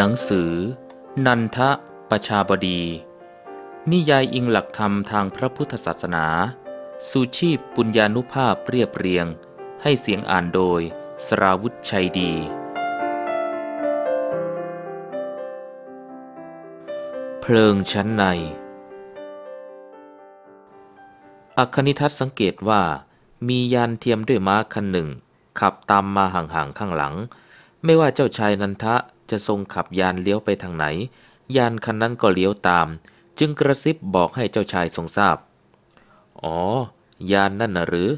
หนังสือ นันทะประชาบดี นิยายอิงหลักธรรมทางพระพุทธศาสนาสุชีพปุญญานุภาพเรียบเรียง ให้เสียงอ่านโดย สราวุธชัยดี เพลิงชั้นใน อัคนิทัศสังเกตว่า มียานเทียมด้วยม้าคันหนึ่ง ขับตามมาห่างๆข้างหลัง ไม่ว่าเจ้าชายนันทะ จะทรงขับยานเลี้ยวไปทางไหน ยานคันนั้นก็เลี้ยวตาม จึงกระซิบบอกให้เจ้าชายทรงทราบ อ๋อ ยานนั่นนะหรือ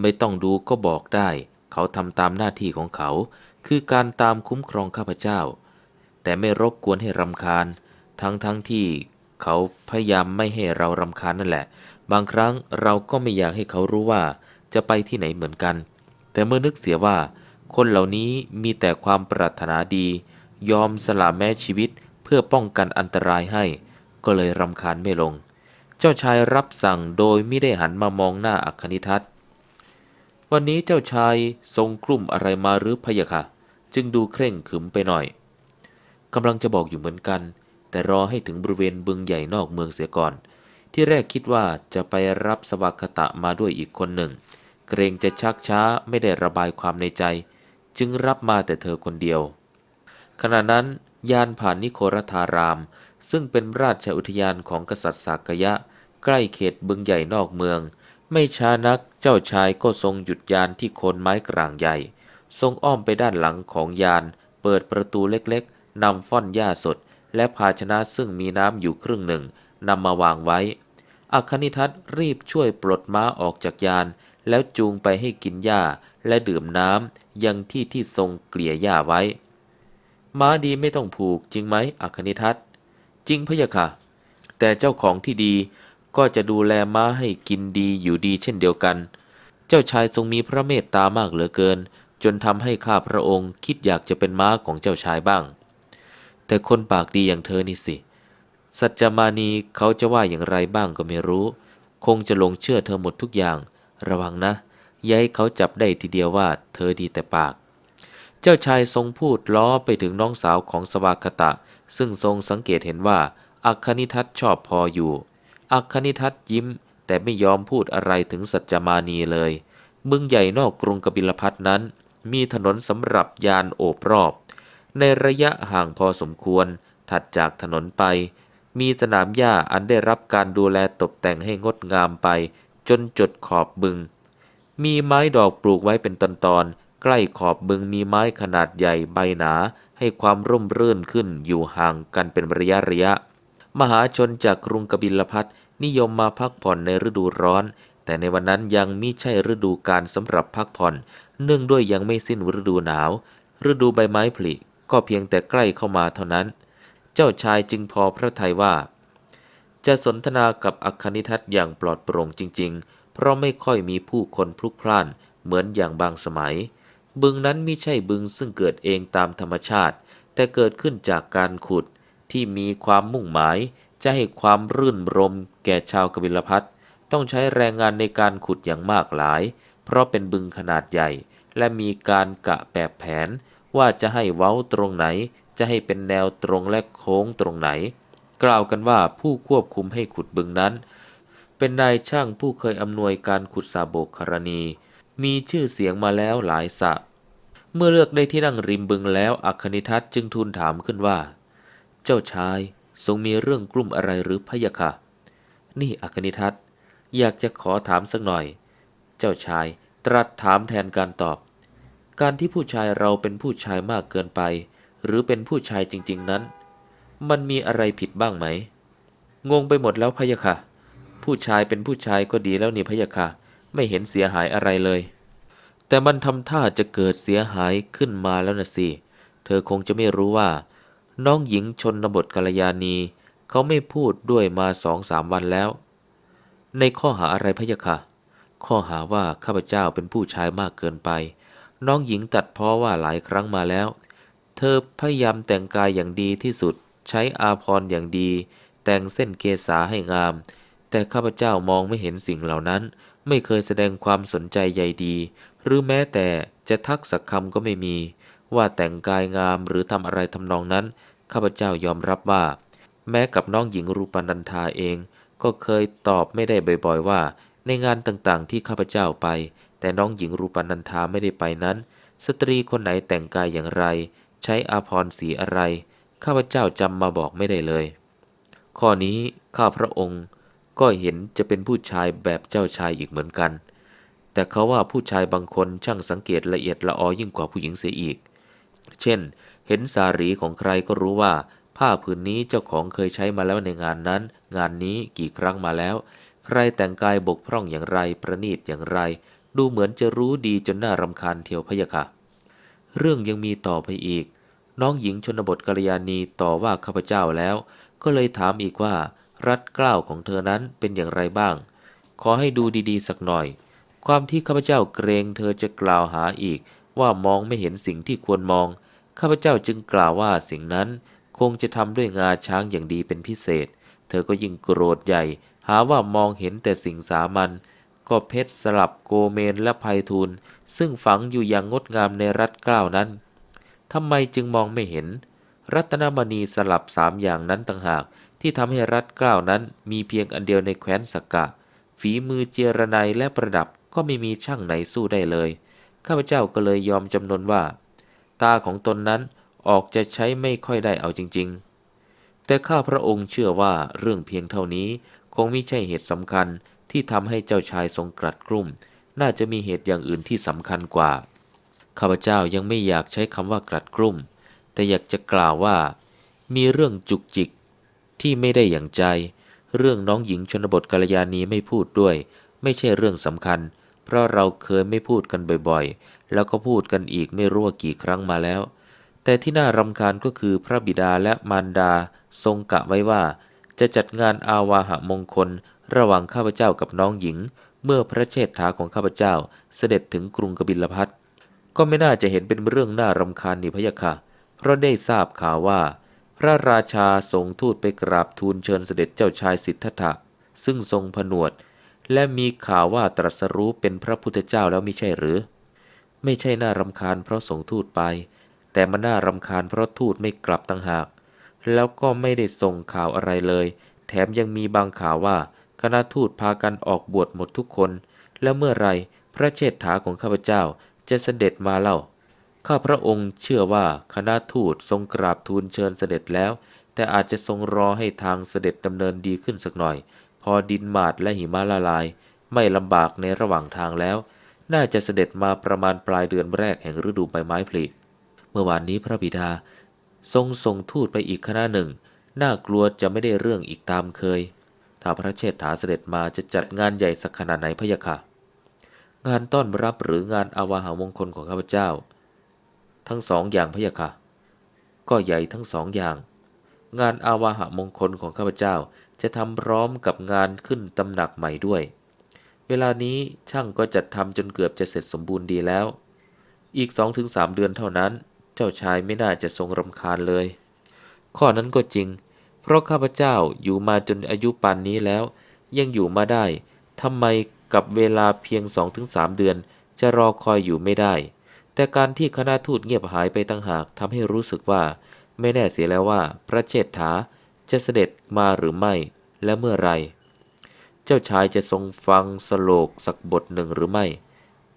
ไม่ต้องดูก็บอกได้ เขาทำตามหน้าที่ของเขา คือการตามคุ้มครองข้าพเจ้า แต่ไม่รบกวนให้รำคาญ ทั้งทั้งที่เขาพยายามไม่ให้เรารำคาญนั่นแหละ บางครั้งเราก็ไม่อยากให้เขารู้ว่า จะไปที่ไหนเหมือนกัน แต่เมื่อนึกเสียว่า คนเหล่านี้มีแต่ความปรารถนาดี ยอมสละแม้ชีวิตเพื่อป้องกันอันตรายให้ ก็เลยรำคาญไม่ลง เจ้าชายรับสั่งโดยไม่ได้หันมามองหน้าอัคนิทัศน์วันนี้เจ้าชายทรงกลุ่มอะไรมาหรือพะยะค่ะ จึงดูเคร่งขึมไปหน่อยกำลังจะบอกอยู่เหมือนกัน แต่รอให้ถึงบริเวณบึงใหญ่นอกเมืองเสียก่อน ที่แรกคิดว่าจะไปรับสวากตะมาด้วยอีกคนหนึ่ง เกรงจะชักช้าไม่ได้ระบายความในใจ จึงรับมาแต่เธอคนเดียว ขณะนั้นยานผ่านนิโครธาราม ซึ่งเป็นราชอุทยานของกษัตริย์สากยะ ใกล้เขตบึงใหญ่นอกเมือง ไม่ช้านักเจ้าชายก็ทรงหยุดยานที่โคนไม้กลางใหญ่ ทรงอ้อมไปด้านหลังของยาน เปิดประตูเล็กๆนำฟ่อนหญ้าสด และภาชนะซึ่งมีน้ำอยู่ครึ่งหนึ่งนำมาวางไว้ อัคนิทัศรีบช่วยปลดม้าออกจากยาน แล้วจูงไปให้กินหญ้าและดื่มน้ำยังที่ที่ทรงเกลี่ยหญ้าไว้ ม้าดีไม่ต้องผูกจริงไหมอัคนิทัศจริงพะยะค่ะ แต่เจ้าของที่ดีก็จะดูแลม้าให้กินดีอยู่ดีเช่นเดียวกัน เจ้าชายทรงมีพระเมตตามากเหลือเกิน จนทำให้ข้าพระองค์คิดอยากจะเป็นม้าของเจ้าชายบ้าง แต่คนปากดีอย่างเธอนี่สิ สัจจมานีเขาจะว่าอย่างไรบ้างก็ไม่รู้ คงจะหลงเชื่อเธอหมดทุกอย่าง ระวังนะ อย่าให้เขาจับได้ทีเดียวว่าเธอดีแต่ปาก เจ้าชายทรงพูดล้อไปถึงน้องสาวของสวากตะ ซึ่งทรงสังเกตเห็นว่า อัคคณิทัศน์ชอบพออยู่ อัคคณิทัศน์ยิ้ม แต่ไม่ยอมพูดอะไรถึงสัจจมานีเลย เมืองใหญ่นอกกรุงกบิลพัทนั้น มีถนนสำหรับยานโอบรอบ ในระยะห่างพอสมควร ถัดจากถนนไป มีสนามหญ้าอันได้รับการดูแลตกแต่งให้งดงามไป จนจดขอบบึง มีไม้ดอกปลูกไว้เป็นตอนๆ ใกล้ขอบบึงมีไม้ขนาดใหญ่ใบหนา ให้ความร่มรื่นขึ้นอยู่ห่างกันเป็นระยะระยะ มหาชนจากกรุงกบิลพัทนิยมมาพักผ่อนในฤดูร้อน แต่ในวันนั้นยังมิใช่ฤดูการสำหรับพักผ่อน เนื่องด้วยยังไม่สิ้นฤดูหนาว ฤดูใบไม้ผลิก็เพียงแต่ใกล้เข้ามาเท่านั้น เจ้าชายจึงพอพระทัยว่า จะสนทนากับอัคคณิทัศน์อย่างปลอดโปร่งจริง ๆ เพราะไม่ค่อยมีผู้คนพลุกพล่านเหมือนอย่างบางสมัย บึงนั้นไม่ใช่บึงซึ่งเกิดเองตามธรรมชาติ แต่เกิดขึ้นจากการขุดที่มีความมุ่งหมาย จะให้ความรื่นรมแก่ชาวกบิลพัทต้องใช้แรงงานในการขุดอย่างมากหลาย เพราะเป็นบึงขนาดใหญ่ และมีการกะแบบแผน ว่าจะให้เว้าตรงไหน จะให้เป็นแนวตรงและโค้งตรงไหน กล่าวกันว่าผู้ควบคุมให้ขุดบึงนั้น เป็นนายช่างผู้เคยอำนวยการขุดสาโบกคารณี มีชื่อเสียงมาแล้วหลายสะ เมื่อเลือกได้ที่นั่งริมบึงแล้วอัคนิทัศจึงทูลถามขึ้นว่า เจ้าชายทรงมีเรื่องกลุ่มอะไรหรือพะยะค่ะ นี่อัคนิทัศอยากจะขอถามสักหน่อย เจ้าชายตรัสถามแทนการตอบ การที่ผู้ชายเราเป็นผู้ชายมากเกินไป หรือเป็นผู้ชายจริง ๆนั้น มันมีอะไรผิดบ้างไหม งงไปหมดแล้วพะยะค่ะ ผู้ชายเป็นผู้ชายก็ดีแล้วนี่พะยะค่ะ ไม่เห็นเสียหายอะไรเลย แต่มันทำท่าจะเกิดเสียหายขึ้นมาแล้วนะสิ เธอคงจะไม่รู้ว่า น้องหญิงชนบทกัลยาณี เขาไม่พูดด้วยมาสองสามวันแล้ว ในข้อหาอะไรพะยะค่ะ ข้อหาว่าข้าพเจ้าเป็นผู้ชายมากเกินไป น้องหญิงตัดพ้อว่าหลายครั้งมาแล้ว เธอพยายามแต่งกายอย่างดีที่สุด ใช้อาภรอย่างดี แต่งเส้นเกษาให้งาม แต่ข้าพเจ้ามองไม่เห็นสิ่งเหล่านั้น ไม่เคยแสดงความสนใจใยดี หรือแม้แต่จะทักสักคำก็ไม่มี ว่าแต่งกายงามหรือทำอะไรทำนองนั้น ข้าพเจ้ายอมรับว่า แม้กับน้องหญิงรูปนันธาเอง ก็เคยตอบไม่ได้บ่อยๆว่า ในงานต่างๆ ที่ข้าพเจ้าไป แต่น้องหญิงรูปนันธาไม่ได้ไปนั้น สตรีคนไหนแต่งกายอย่างไร ใช้อาภรณ์สีอะไร ข้าพเจ้าจำมาบอกไม่ได้เลย ข้อนี้ข้าพระองค์ก็เห็นจะเป็นผู้ชายแบบเจ้าชายอีกเหมือนกัน แต่เขาว่าผู้ชายบางคนช่างสังเกตละเอียดละออยิ่งกว่าผู้หญิงเสียอีก เช่น เห็นสารีของใครก็รู้ว่า ผ้าผืนนี้เจ้าของเคยใช้มาแล้วในงานนั้น งานนี้กี่ครั้งมาแล้ว ใครแต่งกายบกพร่องอย่างไรประณีตอย่างไร ดูเหมือนจะรู้ดีจนน่ารำคาญเทียวพะยะค่ะ เรื่องยังมีต่อไปอีก น้องหญิงชนบทกัลยาณีต่อว่าข้าพเจ้าแล้ว ก็เลยถามอีกว่า รัฐเกล้าวของเธอนั้นเป็นอย่างไรบ้าง ขอให้ดูดีๆ สักหน่อย ความที่ข้าพเจ้าเกรงเธอจะกล่าวหาอีก ว่ามองไม่เห็นสิ่งที่ควรมอง ข้าพเจ้าจึงกล่าวว่าสิ่งนั้นคงจะทำด้วยงาช้างอย่างดีเป็นพิเศษ เธอก็ยิ่งโกรธใหญ่ หาว่ามองเห็นแต่สิ่งสามัญก็เพชรสลับโกเมนและไพทูลซึ่งฝังอยู่อย่างงดงามในรัฐกล้าวนั้นทำไมจึงมองไม่เห็น รัตนมณีสลับสามอย่างนั้นต่างหาก ที่ทำให้รัฐกล้าวนั้นมีเพียงอันเดียวในแคว้นสกกะ ฝีมือเจรไนและประดับก็ไม่มีช่างไหนสู้ได้เลย ข้าพเจ้าก็เลยยอมจำนนว่า ตาของตนนั้นออกจะใช้ไม่ค่อยได้เอาจริง ๆ แต่ข้าพระองค์เชื่อว่าเรื่องเพียงเท่านี้คงไม่ใช่เหตุสำคัญที่ทำให้เจ้าชายทรงกรัดกรุ่ม น่าจะมีเหตุอย่างอื่นที่สำคัญกว่า ข้าพเจ้ายังไม่อยากใช้คำว่ากรัดกรุ่ม แต่อยากจะกล่าวว่า มีเรื่องจุกจิกที่ไม่ได้อย่างใจ เรื่องน้องหญิงชนบทกัลยาณีไม่พูดด้วย ไม่ใช่เรื่องสำคัญ เพราะเราเคยไม่พูดกันบ่อยๆ แล้วก็พูดกันอีกไม่รู้ว่ากี่ครั้งมาแล้ว แต่ที่น่ารำคาญก็คือพระบิดาและมารดาทรงกะไว้ว่า จะจัดงานอาวาหะมงคล ระหว่างข้าพเจ้ากับน้องหญิง เมื่อพระเชษฐาของข้าพเจ้าเสด็จถึงกรุงกบิลพัทก็ไม่น่าจะเห็นเป็นเรื่องน่ารำคาญนี่พะยะค่ะ เพราะได้ทราบข่าวว่า พระราชาส่งทูตไปกราบทูลเชิญเสด็จเจ้าชายสิทธัตถะซึ่งทรงผนวด และมีข่าวว่าตรัสรู้เป็นพระพุทธเจ้าแล้วมิใช่หรือ ไม่ใช่น่ารำคาญเพราะส่งทูตไป แต่มันน่ารำคาญเพราะทูตไม่กลับต่างหาก แล้วก็ไม่ได้ส่งข่าวอะไรเลย แถมยังมีบางข่าวว่าคณะทูตพากันออกบวชหมดทุกคน แล้วเมื่อไรพระเชษฐาของข้าพเจ้าจะเสด็จมาเล่า ข้าพระองค์เชื่อว่าคณะทูตทรงกราบทูลเชิญเสด็จแล้ว แต่อาจจะทรงรอให้ทางเสด็จดำเนินดีขึ้นสักหน่อย พอดินหมาดและหิมะละลาย ไม่ลำบากในระหว่างทางแล้ว น่าจะเสด็จมาประมาณปลายเดือนแรกแห่งฤดูใบไม้ผลิเมื่อวานนี้พระบิดา ทรงส่งทูตไปอีกคณะหนึ่ง น่ากลัวจะไม่ได้เรื่องอีกตามเคย ถ้าพระเชษฐาเสด็จมาจะจัดงานใหญ่สักขนาดไหนพะยะค่ะ งานต้อนรับหรืองานอาวาหามงคลของข้าพเจ้า ทั้งสองอย่างพะยะค่ะ ก็ใหญ่ทั้งสองอย่าง งานอาวาหามงคลของข้าพเจ้า จะทำพร้อมกับงานขึ้นตำหนักใหม่ด้วย เวลานี้ช่างก็จัดทำจนเกือบจะเสร็จสมบูรณ์ดีแล้ว อีกสองถึงสามเดือนเท่านั้น เจ้าชายไม่น่าจะทรงรำคาญเลย ข้อนั้นก็จริง เพราะข้าพเจ้าอยู่มาจนอายุปานนี้แล้ว ยังอยู่มาได้ทำไมกับเวลาเพียงสองถึงสามเดือน จะรอคอยอยู่ไม่ได้ แต่การที่คณะทูตเงียบหายไปตั้งหากทำให้รู้สึกว่า ไม่แน่เสียแล้วว่า พระเชษฐา จะเสด็จมาหรือไม่และเมื่อไร เจ้าชายจะทรงฟังสโลกสักบทหนึ่งหรือไม่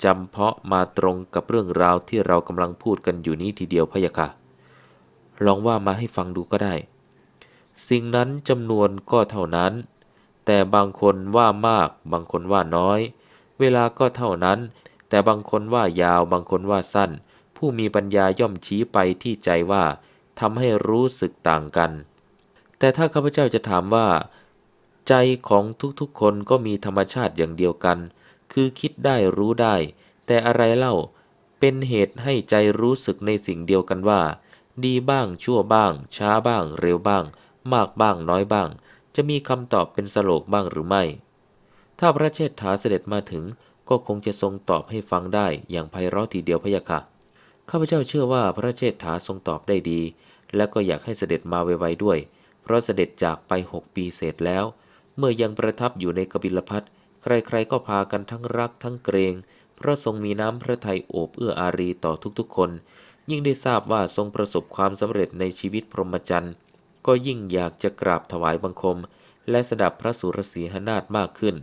จำเพาะมาตรงกับเรื่องราวที่เรากำลังพูดกันอยู่นี้ทีเดียวพะยะค่ะ ลองว่ามาให้ฟังดูก็ได้ สิ่งนั้นจำนวนก็เท่านั้น แต่บางคนว่ามาก บางคนว่าน้อย เวลาก็เท่านั้น แต่บางคนว่ายาว บางคนว่าสั้น ผู้มีปัญญาย่อมชี้ไปที่ใจว่าทำให้รู้สึกต่างกัน แต่ถ้าข้าพเจ้าจะถามว่า ใจของทุกๆคนก็มีธรรมชาติอย่างเดียวกัน คือคิดได้รู้ได้ แต่อะไรเล่าเป็นเหตุให้ใจรู้สึกในสิ่งเดียวกันว่า ดีบ้างชั่วบ้าง ช้าบ้าง เร็วบ้าง มากบ้างน้อยบ้าง จะมีคำตอบเป็นสโลกบ้างหรือไม่ ถ้าพระเชษฐาเสด็จมาถึงก็คงจะทรงตอบให้ฟังได้อย่างไพเราะทีเดียวพะยะค่ะข้าพเจ้าเชื่อว่าพระเชษฐาทรงตอบได้ดี และก็อยากให้เสด็จมาไวๆด้วย เพราะเสด็จจากไปหกปีเศษแล้ว เมื่อยังประทับอยู่ในกบิลพัทใครๆก็พากันทั้งรักทั้งเกรงเพราะทรงมีน้ำพระทัยโอบเอื้ออารีต่อทุกๆคน ยิ่งได้ทราบว่าทรงประสบความสำเร็จในชีวิตพรหมจรรย์ ก็ยิ่งอยากจะกราบถวายบังคม และสดับพระสุรสีหนาถมากขึ้น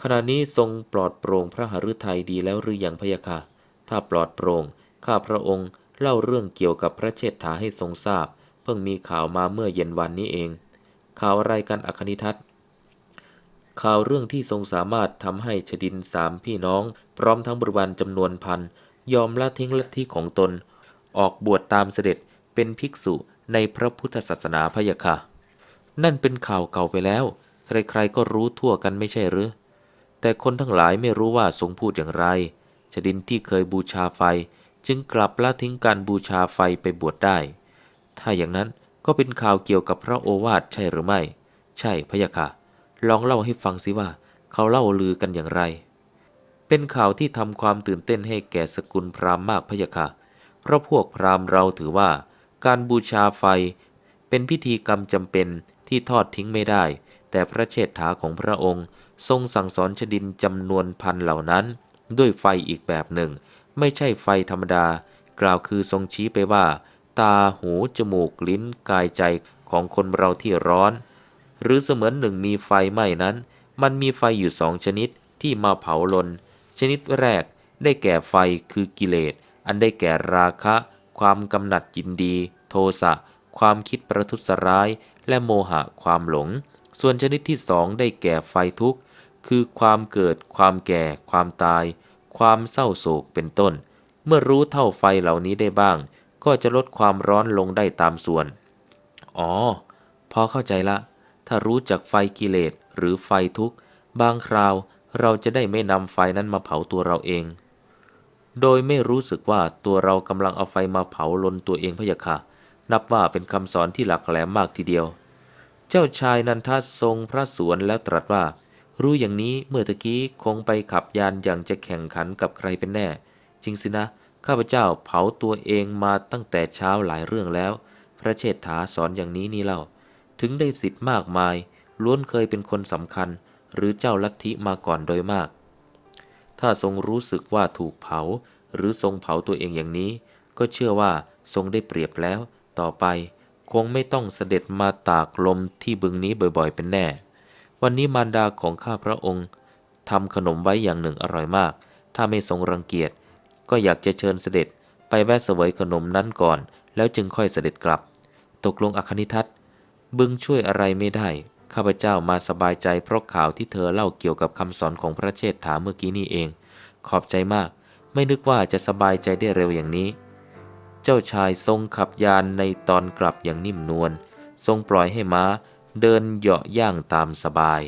ขณะนี้ทรงปลอดโปร่งพระหฤทัยดีแล้วหรืออยังพยะค่ะ ถ้าปลอดโปร่งข้าพระองค์เล่าเรื่องเกี่ยวกับพระเชษฐาให้ทรงทราบ เพิ่งมีข่าวมาเมื่อเย็นวันนี้เอง ข่าวอะไรกันอคณิทัศน์ข่าวเรื่องที่ทรงสามารถทำให้ชดินสามพี่น้อง พร้อมทั้งบริวารจำนวนพันยอมละทิ้งลัทธิของตน ออกบวชตามเสด็จเป็นภิกษุในพระพุทธศาสนาพะยะค่ะ นั่นเป็นข่าวเก่าไปแล้ว ใครๆก็รู้ทั่วกันไม่ใช่หรือ แต่คนทั้งหลายไม่รู้ว่าทรงพูดอย่างไรชดินที่เคยบูชาไฟ จึงกลับละทิ้งการบูชาไฟไปบวชได้ ถ้าอย่างนั้นก็เป็นข่าวเกี่ยวกับพระโอวาทใช่หรือไม่ ใช่พะยะค่ะ ลองเล่าให้ฟังสิว่า เขาเล่าลือกันอย่างไร เป็นข่าวที่ทำความตื่นเต้นให้แก่สกุลพราหมณ์มากพะยะค่ะ เพราะพวกพราหมณ์เราถือว่า การบูชาไฟ เป็นพิธีกรรมจำเป็นที่ทอดทิ้งไม่ได้ แต่พระเชษฐาของพระองค์ ทรงสั่งสอนชดินจำนวนพันเหล่านั้น ด้วยไฟอีกแบบหนึ่ง ไม่ใช่ไฟธรรมดา กล่าวคือทรงชี้ไปว่า ตาหู จมูกลิ้นกายใจของคนเราที่ร้อน หรือเสมือนหนึ่งมีไฟไหม้นั้น มันมีไฟอยู่สองชนิดที่มาเผาลน ชนิดแรกได้แก่ไฟคือกิเลส อันได้แก่ราคะ ความกำหนัดยินดี โทสะความคิดประทุษร้าย และโมหะความหลง ส่วนชนิดที่สองได้แก่ไฟทุกข์ คือความเกิด ความแก่ ความตาย ความเศร้าโศกเป็นต้น เมื่อรู้เท่าไฟเหล่านี้ได้บ้าง ก็จะลดความร้อนลงได้ตามส่วน อ๋อ พอเข้าใจละ ถ้ารู้จักไฟกิเลสหรือไฟทุกข์ บางคราวเราจะได้ไม่นำไฟนั้นมาเผาตัวเราเอง โดยไม่รู้สึกว่าตัวเรากำลังเอาไฟมาเผาลนตัวเองพะยะค่ะ นับว่าเป็นคำสอนที่หลักแหลมมากทีเดียว เจ้าชายนันททรงพระสวนแล้วตรัสว่า รู้อย่างนี้เมื่อตะกี้คงไปขับยานอย่างจะแข่งขันกับใครเป็นแน่ จริงสินะ ข้าพเจ้าเผาตัวเองมาตั้งแต่เช้าหลายเรื่องแล้ว พระเชษฐาสอนอย่างนี้นี่เล่า ถึงได้สิทธิ์มากมาย ล้วนเคยเป็นคนสำคัญ หรือเจ้าลัทธิมาก่อนโดยมาก ถ้าทรงรู้สึกว่าถูกเผา หรือทรงเผาตัวเองอย่างนี้ ก็เชื่อว่าทรงได้เปรียบแล้ว ต่อไปคงไม่ต้องเสด็จมาตากลมที่บึงนี้บ่อยๆ เป็นแน่ วันนี้มารดาของข้าพระองค์ทำขนมไว้อย่างหนึ่งอร่อยมาก ถ้าไม่ทรงรังเกียจ ก็อยากจะเชิญเสด็จไปแวะเสวยขนมนั้นก่อน แล้วจึงค่อยเสด็จกลับ ตกลงอคณิทัศบึงช่วยอะไรไม่ได้ ข้าพเจ้ามาสบายใจเพราะข่าวที่เธอเล่าเกี่ยวกับคำสอนของพระเชษฐาเมื่อกี้นี่เอง ขอบใจมาก ไม่นึกว่าจะสบายใจได้เร็วอย่างนี้ เจ้าชายทรงขับยานในตอนกลับอย่างนิ่มนวล ทรงปล่อยให้ม้าเดินเหยาะย่างตามสบาย